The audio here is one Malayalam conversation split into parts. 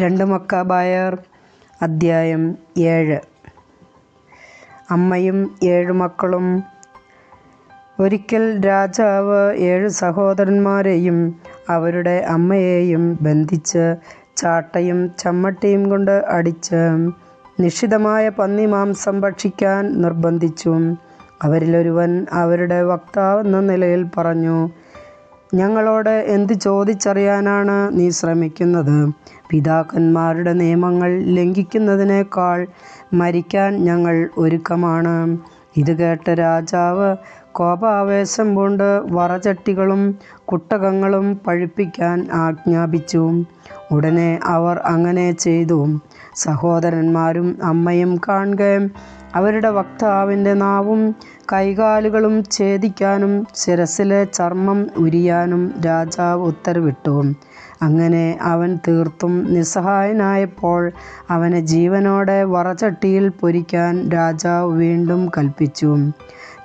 രണ്ട് മക്കാബായർ അദ്ധ്യായം ഏഴ്. അമ്മയും ഏഴു മക്കളും. ഒരിക്കൽ രാജാവ് ഏഴ് സഹോദരന്മാരെയും അവരുടെ അമ്മയെയും ബന്ധിച്ച് ചാട്ടയും ചമ്മട്ടിയും കൊണ്ട് അടിച്ച് നിഷിതമായ പന്നിമാംസം ഭക്ഷിക്കാൻ നിർബന്ധിച്ചു. അവരിലൊരുവൻ അവരുടെ വക്താവെന്ന നിലയിൽ പറഞ്ഞു ഞങ്ങളോട് എന്ത് ചോദിച്ചറിയാനാണ് നീ ശ്രമിക്കുന്നത്? പിതാക്കന്മാരുടെ നിയമങ്ങൾ ലംഘിക്കുന്നതിനേക്കാൾ മരിക്കാൻ ഞങ്ങൾ ഒരുക്കമാണ്. ഇത് കേട്ട രാജാവ് കോപാവേശം കൊണ്ട് വറചട്ടികളും കുട്ടകങ്ങളും പഴിപ്പിക്കാൻ ആജ്ഞാപിച്ചു. ഉടനെ അവർ അങ്ങനെ ചെയ്തു. സഹോദരന്മാരും അമ്മയും കാണുക അവരുടെ വക്താവിന്റെ നാവും കൈകാലുകളും ഛേദിക്കാനും ശിരസിലെ ചർമ്മം ഉരിയാനും രാജാവ് ഉത്തരവിട്ടു. അങ്ങനെ അവൻ തീർത്തും നിസ്സഹായനായപ്പോൾ അവനെ ജീവനോടെ വറചട്ടിയിൽ പൊരിക്കാൻ രാജാവ് വീണ്ടും കൽപ്പിച്ചു.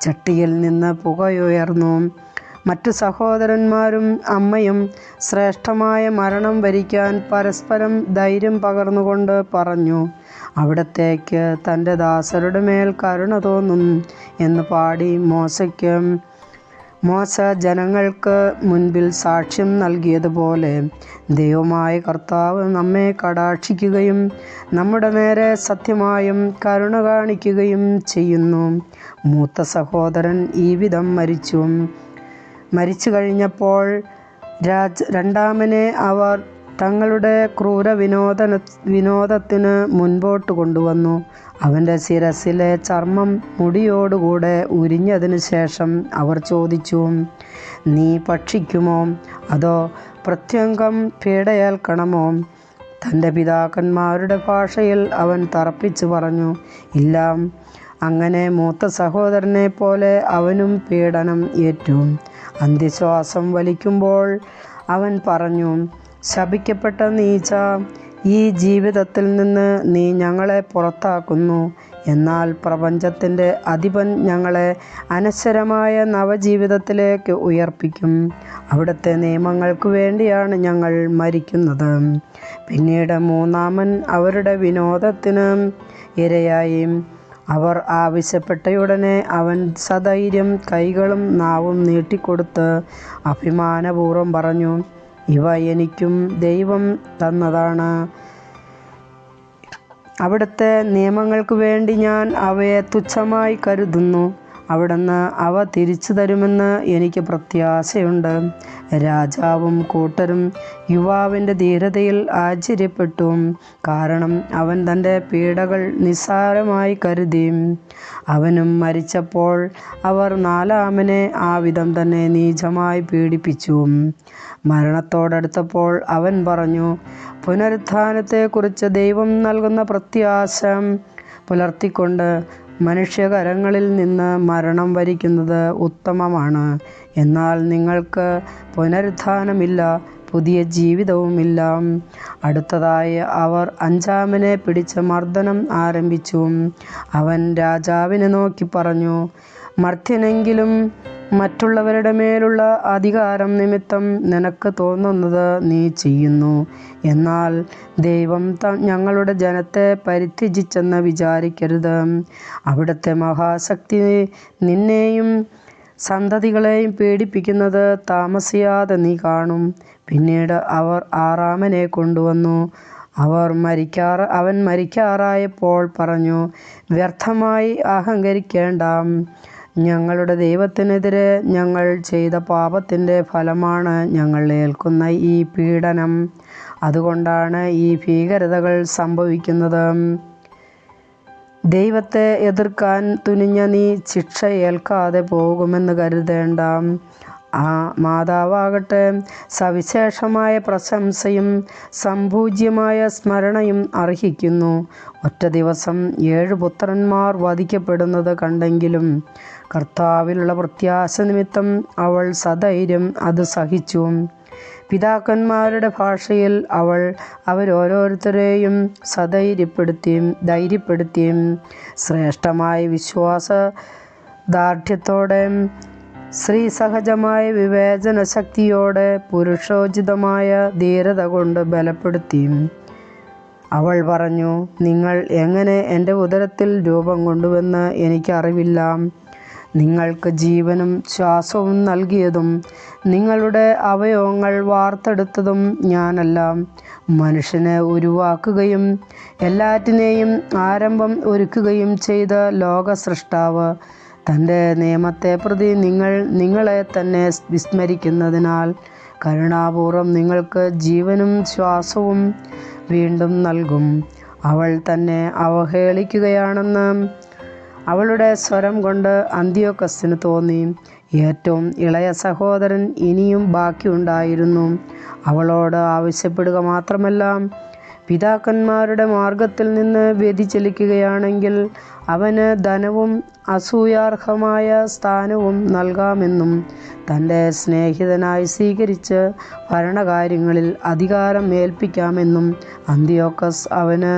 ചട്ടിയിൽ നിന്ന് പുകയുയർന്നു മറ്റു സഹോദരന്മാരും അമ്മയും ശ്രേഷ്ഠമായ മരണം വരിക്കാൻ പരസ്പരം ധൈര്യം പകർന്നുകൊണ്ട് പറഞ്ഞു അവിടത്തേക്ക് തന്റെ ദാസരുടെ മേൽ കരുണ തോന്നും എന്ന് പാടി മോശയ്ക്ക് മോശ ജനങ്ങൾക്ക് മുൻപിൽ സാക്ഷ്യം നൽകിയതുപോലെ ദൈവമായ കർത്താവ് നമ്മെ കടാക്ഷിക്കുകയും നമ്മുടെ നേരെ സത്യമായും കരുണ കാണിക്കുകയും ചെയ്യുന്നു. മൂത്ത സഹോദരൻ ഈ വിധം മരിച്ചു. മരിച്ചു കഴിഞ്ഞപ്പോൾ രാജ് രണ്ടാമനെ അവർ തങ്ങളുടെ ക്രൂര വിനോദന വിനോദത്തിന് മുൻപോട്ട് കൊണ്ടുവന്നു. അവന്റെ ശിരസിലെ ചർമ്മം മുടിയോടുകൂടെ ഉരിഞ്ഞതിന് ശേഷം അവർ ചോദിച്ചു നീ ഭക്ഷിക്കുമോ? അതോ പ്രത്യംഗം പീഡയേൽക്കണമോ തന്റെ പിതാക്കന്മാരുടെ ഭാഷയിൽ അവൻ തറപ്പിച്ചു പറഞ്ഞു ഇല്ല അങ്ങനെ മൂത്ത സഹോദരനെ പോലെ അവനും പീഡനം ഏറ്റു. അന്ത്യശ്വാസം വലിക്കുമ്പോൾ അവൻ പറഞ്ഞു ശപിക്കപ്പെട്ട നീച്ച ഈ ജീവിതത്തിൽ നിന്ന് നീ ഞങ്ങളെ പുറത്താക്കുന്നു. എന്നാൽ പ്രപഞ്ചത്തിന്റെ അധിപൻ ഞങ്ങളെ അനശ്വരമായ നവജീവിതത്തിലേക്ക് ഉയർപ്പിക്കും. അവിടുത്തെ നിയമങ്ങൾക്ക് വേണ്ടിയാണ് ഞങ്ങൾ മരിക്കുന്നത്. പിന്നീട് മൂന്നാമൻ അവരുടെ വിനോദത്തിന് ഇരയായി. അവർ ആവശ്യപ്പെട്ടയുടനെ അവൻ സധൈര്യം കൈകളും നാവും നീട്ടിക്കൊടുത്ത് അഭിമാനപൂർവം പറഞ്ഞു ഇവ എനിക്കും ദൈവം തന്നതാണ്. അവിടുത്തെ നിയമങ്ങൾക്ക് വേണ്ടി ഞാൻ അവയെ തുച്ഛമായി കരുതുന്നു. അവിടുന്ന് അവ തിരിച്ചു തരുമെന്ന് എനിക്ക് പ്രത്യാശയുണ്ട്. രാജാവും കൂട്ടരും യുവാവിന്റെ ധീരതയിൽ ആശ്ചര്യപ്പെട്ടു. കാരണം അവൻ തന്റെ പീഡകൾ നിസ്സാരമായി കരുതി. അവനും മരിച്ചപ്പോൾ അവർ നാലാമനെ ആ വിധം തന്നെ നീചമായി പീഡിപ്പിച്ചു. മരണത്തോടടുത്തപ്പോൾ അവൻ പറഞ്ഞു പുനരുത്ഥാനത്തെക്കുറിച്ച് ദൈവം നൽകുന്ന പ്രത്യാശം പുലർത്തിക്കൊണ്ട് മനുഷ്യകരങ്ങളിൽ നിന്ന് മരണം വരിക്കുന്നത് ഉത്തമമാണ്. എന്നാൽ നിങ്ങൾക്ക് പുനരുത്ഥാനമില്ല പുതിയ ജീവിതവുമില്ല. അടുത്തതായി അവർ അഞ്ചാമനെ പിടിച്ച് മർദ്ദനം ആരംഭിച്ചു. അവൻ രാജാവിനെ നോക്കി പറഞ്ഞു മർത്യനെങ്കിലും മറ്റുള്ളവരുടെ മേലുള്ള അധികാരം നിമിത്തം നിനക്ക് തോന്നുന്നത് നീ ചെയ്യുന്നു. എന്നാൽ ദൈവം ഞങ്ങളുടെ ജനത്തെ പരിത്യജിച്ചെന്ന് വിചാരിക്കരുത്. അവിടുത്തെ മഹാശക്തി നിന്നെയും സന്തതികളെയും പീഡിപ്പിക്കുന്നത് താമസിയാതെ നീ കാണും. പിന്നീട് അവർ ആറാമനെ കൊണ്ടുവന്നു. അവർ മരിക്കാറ് അവൻ മരിക്കാറായപ്പോൾ പറഞ്ഞു വ്യർത്ഥമായി അഹങ്കരിക്കേണ്ട. ഞങ്ങളുടെ ദൈവത്തിനെതിരെ ഞങ്ങൾ ചെയ്ത പാപത്തിന്റെ ഫലമാണ് ഞങ്ങൾ ഏൽക്കുന്ന ഈ പീഡനം. അതുകൊണ്ടാണ് ഈ ഭീകരതകൾ സംഭവിക്കുന്നത്. ദൈവത്തെ എതിർക്കാൻ തുനിഞ്ഞ നീ ശിക്ഷ ഏൽക്കാതെ പോകുമെന്ന് കരുതേണ്ട. ആ മാതാവാകട്ടെ സവിശേഷമായ പ്രശംസയും സംപൂജ്യമായ സ്മരണയും അർഹിക്കുന്നു. ഒറ്റ ദിവസം ഏഴ് പുത്രന്മാർ വധിക്കപ്പെടുന്നത് കണ്ടെങ്കിലും കർത്താവിലുള്ള പ്രത്യാശ നിമിത്തം അവൾ സധൈര്യം അത് സഹിച്ചു. പിതാക്കന്മാരുടെ ഭാഷയിൽ അവൾ അവരോരോരുത്തരെയും സധൈര്യപ്പെടുത്തിയും ധൈര്യപ്പെടുത്തിയും ശ്രേഷ്ഠമായ വിശ്വാസ ദാർഢ്യത്തോടെ സ്ത്രീസഹജമായ വിവേചന ശക്തിയോടെ പുരുഷോചിതമായ ധീരത കൊണ്ട് ബലപ്പെടുത്തി. അവൾ പറഞ്ഞു നിങ്ങൾ എങ്ങനെ എന്റെ ഉദരത്തിൽ രൂപം കൊണ്ടുവെന്ന് എനിക്കറിവില്ല. നിങ്ങൾക്ക് ജീവനും ശ്വാസവും നൽകിയതും നിങ്ങളുടെ അവയവങ്ങൾ വാർത്തെടുത്തതും ഞാനല്ല. മനുഷ്യനെ ഉരുവാക്കുകയും എല്ലാറ്റിനെയും ആരംഭം ഒരുക്കുകയും ചെയ്ത ലോക സൃഷ്ടാവ് തന്റെ നിയമത്തെ പ്രതി നിങ്ങൾ നിങ്ങളെ തന്നെ വിസ്മരിക്കുന്നതിനാൽ കരുണാപൂർവം നിങ്ങൾക്ക് ജീവനും ശ്വാസവും വീണ്ടും നൽകും. അവൾ തന്നെ അവഹേളിക്കുകയാണെന്ന് അവളുടെ സ്വരം കൊണ്ട് അന്ത്യോക്കസിന് തോന്നി. ഏറ്റവും ഇളയ സഹോദരൻ ഇനിയും ബാക്കിയുണ്ടായിരുന്നു. അവളോട് ആവശ്യപ്പെടുക മാത്രമല്ല പിതാക്കന്മാരുടെ മാർഗത്തിൽ നിന്ന് വ്യതിചലിക്കുകയാണെങ്കിൽ അവന് ധനവും അസൂയാർഹമായ സ്ഥാനവും നൽകാമെന്നും തന്റെ സ്നേഹിതനായി സ്വീകരിച്ച് ഭരണകാര്യങ്ങളിൽ അധികാരം ഏൽപ്പിക്കാമെന്നും അന്തിയോക്കസ് അവന്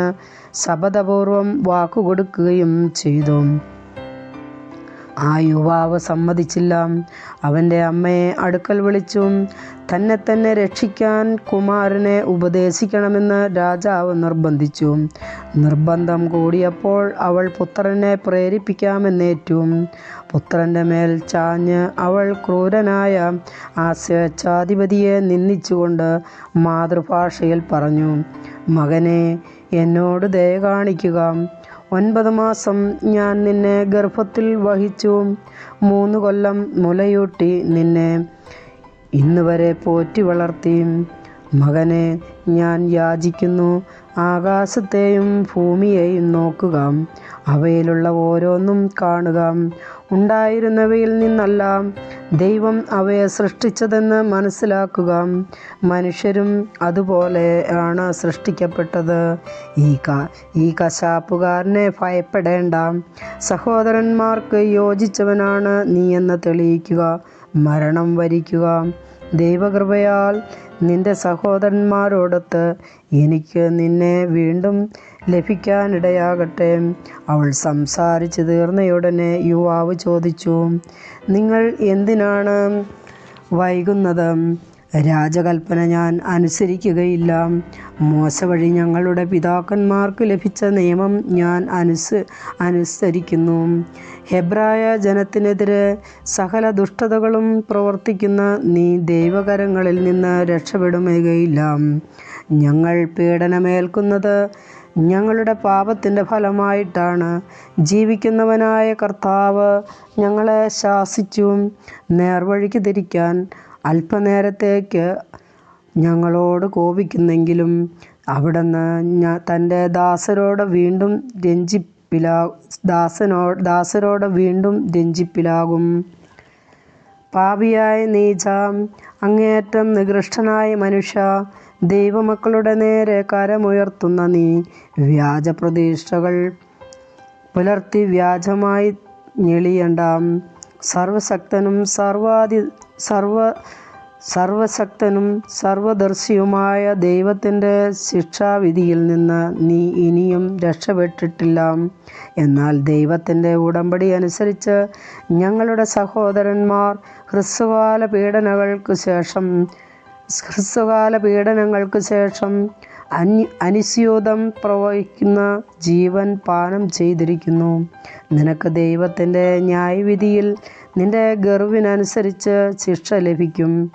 ശപഥപൂർവം വാക്കുകൊടുക്കുകയും ചെയ്തു. ആ യുവാവ് സമ്മതിച്ചില്ല. അവന്റെ അമ്മയെ അടുക്കൽ വിളിച്ചു. തന്നെ തന്നെ രക്ഷിക്കാൻ കുമാരനെ ഉപദേശിക്കണമെന്ന് രാജാവ് നിർബന്ധിച്ചു. നിർബന്ധം കൂടിയപ്പോൾ അവൾ പുത്രനെ പ്രേരിപ്പിക്കാമെന്നേറ്റു. പുത്രന്റെ മേൽ ചാഞ്ഞ് അവൾ ക്രൂരനായ ആ സ്വേച്ഛാധിപതിയെ നിന്ദിച്ചുകൊണ്ട് മാതൃഭാഷയിൽ പറഞ്ഞു. മകനെ എന്നോട് ദയ കാണിക്കുക. ഒൻപത് മാസം ഞാൻ നിന്നെ ഗർഭത്തിൽ വഹിച്ചു. മൂന്ന് കൊല്ലം മുലയൂട്ടി നിന്നെ ഇന്ന് വരെ പോറ്റി വളർത്തി. മകനെ ഞാൻ യാചിക്കുന്നു. ആകാശത്തെയും ഭൂമിയെയും നോക്കുക അവയിലുള്ള ഓരോന്നും കാണുക ഉണ്ടായിരുന്നവയിൽ നിന്നല്ല ദൈവം അവയെ സൃഷ്ടിച്ചതെന്ന് മനസ്സിലാക്കുക മനുഷ്യരും അതുപോലെ ആണ് സൃഷ്ടിക്കപ്പെട്ടത്. ഈ ക ഈ കശാപ്പുകാരനെ ഭയപ്പെടേണ്ട. സഹോദരന്മാർക്ക് യോജിച്ചവനാണ് നീ എന്ന് തെളിയിക്കുക. മരണം വരിക്കുക. ദൈവകൃപയാൽ നിന്റെ സഹോദരന്മാരോടൊത്ത് എനിക്ക് നിന്നെ വീണ്ടും ലഭിക്കാനിടയാകട്ടെ. അവൾ സംസാരിച്ചു തീർന്നയുടനെ യുവാവ് ചോദിച്ചു നിങ്ങൾ എന്തിനാണ് വൈകുന്നത്? രാജകൽപ്പന ഞാൻ അനുസരിക്കുകയില്ല. മോശ വഴി ഞങ്ങളുടെ പിതാക്കന്മാർക്ക് ലഭിച്ച നിയമം ഞാൻ അനുസ് അനുസരിക്കുന്നു. ഹെബ്രായ ജനത്തിനെതിരെ സകല ദുഷ്ടതകളും പ്രവർത്തിക്കുന്ന നീ ദൈവകരങ്ങളിൽ നിന്ന് രക്ഷപ്പെടുകയില്ല ഞങ്ങൾ പീഡനമേൽക്കുന്നത് ഞങ്ങളുടെ പാപത്തിന്റെ ഫലമായിട്ടാണ്. ജീവിക്കുന്നവനായ കർത്താവ് ഞങ്ങളെ ശാസിച്ചും. നേർവഴിക്ക് തിരിക്കാൻ അല്പനേരത്തേക്ക് ഞങ്ങളോട് കോപിക്കുന്നെങ്കിലും അവിടുന്ന് തന്റെ ദാസരോട് വീണ്ടും രഞ്ജിപ്പിലാ ദാസനോ ദാസരോട് വീണ്ടും രഞ്ജിപ്പിലാകും. പാപിയായ നീച അങ്ങേയറ്റം നികൃഷ്ടനായ മനുഷ്യ ദൈവമക്കളുടെ നേരെ കരമുയർത്തുന്ന നീ വ്യാജ പ്രതീക്ഷകൾ പുലർത്തി വ്യാജമായി ഞെളിയണ്ട. സർവശക്തനും സർവാധി സർവ സർവശക്തനും സർവദർശിയുമായ ദൈവത്തിന്റെ ശിക്ഷാവിധിയിൽ നിന്ന് നീ ഇനിയും രക്ഷപ്പെട്ടിട്ടില്ല. എന്നാൽ ദൈവത്തിന്റെ ഉടമ്പടി അനുസരിച്ച് ഞങ്ങളുടെ സഹോദരന്മാർ ഹ്രസ്വകാല പീഡനങ്ങൾക്ക് ശേഷം ഹ്രസ്വകാല പീഡനങ്ങൾക്ക് ശേഷം അനി അനുസ്യൂതം പ്രവഹിക്കുന്ന ജീവൻ പാനം ചെയ്തിരിക്കുന്നു. നിനക്ക് ദൈവത്തിന്റെ ന്യായവിധിയിൽ നിന്റെ ഗർവിനനുസരിച്ച് ശിക്ഷ ലഭിക്കും.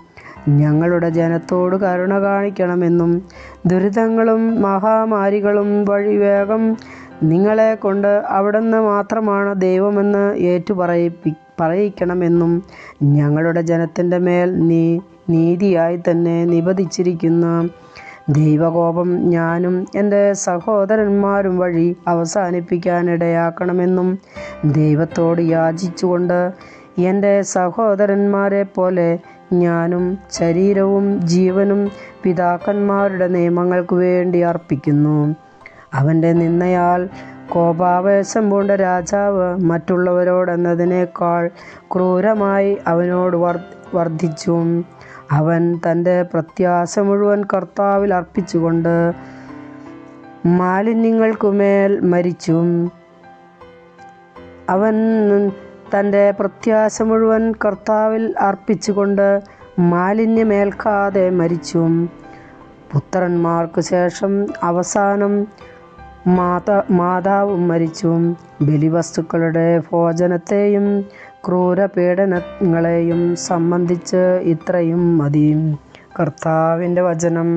ഞങ്ങളുടെ ജനത്തോട് കരുണ കാണിക്കണമെന്നും ദുരിതങ്ങളും മഹാമാരികളും വഴി വേഗം നിങ്ങളെ കൊണ്ട് അവിടുന്ന് മാത്രമാണ് ദൈവമെന്ന് ഏറ്റുപറയിപ്പി പറയിക്കണമെന്നും ഞങ്ങളുടെ ജനത്തിന്റെ മേൽ നീ നീതിയായി തന്നെ നിബന്ധിച്ചിരിക്കുന്ന ദൈവകോപം ഞാനും എന്റെ സഹോദരന്മാരും വഴി അവസാനിപ്പിക്കാനിടയാക്കണമെന്നും ദൈവത്തോട് യാചിച്ചുകൊണ്ട് എന്റെ സഹോദരന്മാരെ പോലെ ഞാനും ശരീരവും ജീവനും പിതാക്കന്മാരുടെ നിയമങ്ങൾക്ക് വേണ്ടി അർപ്പിക്കുന്നു. അവന്റെ നിന്നയാൽ കോപാവേശം പൂണ്ട രാജാവ് മറ്റുള്ളവരോടെന്നതിനേക്കാൾ ക്രൂരമായി അവനോട് വർ വർദ്ധിച്ചു. അവൻ തന്റെ പ്രത്യാശ മുഴുവൻ കർത്താവിൽ അർപ്പിച്ചുകൊണ്ട് മാലിന്യങ്ങൾക്കുമേൽ മരിച്ചു. അവൻ തന്റെ പ്രത്യാശ മുഴുവൻ കർത്താവിൽ അർപ്പിച്ചുകൊണ്ട് മാലിന്യമേൽക്കാതെ മരിച്ചു. പുത്രന്മാർക്ക് ശേഷം അവസാനം മാതാ മാതാവും മരിച്ചു. ബലിവസ്തുക്കളുടെ ഭോജനത്തെയും ക്രൂരപീഡനങ്ങളെയും സംബന്ധിച്ച് ഇത്രയും മതി. കർത്താവിന്റെ വചനം.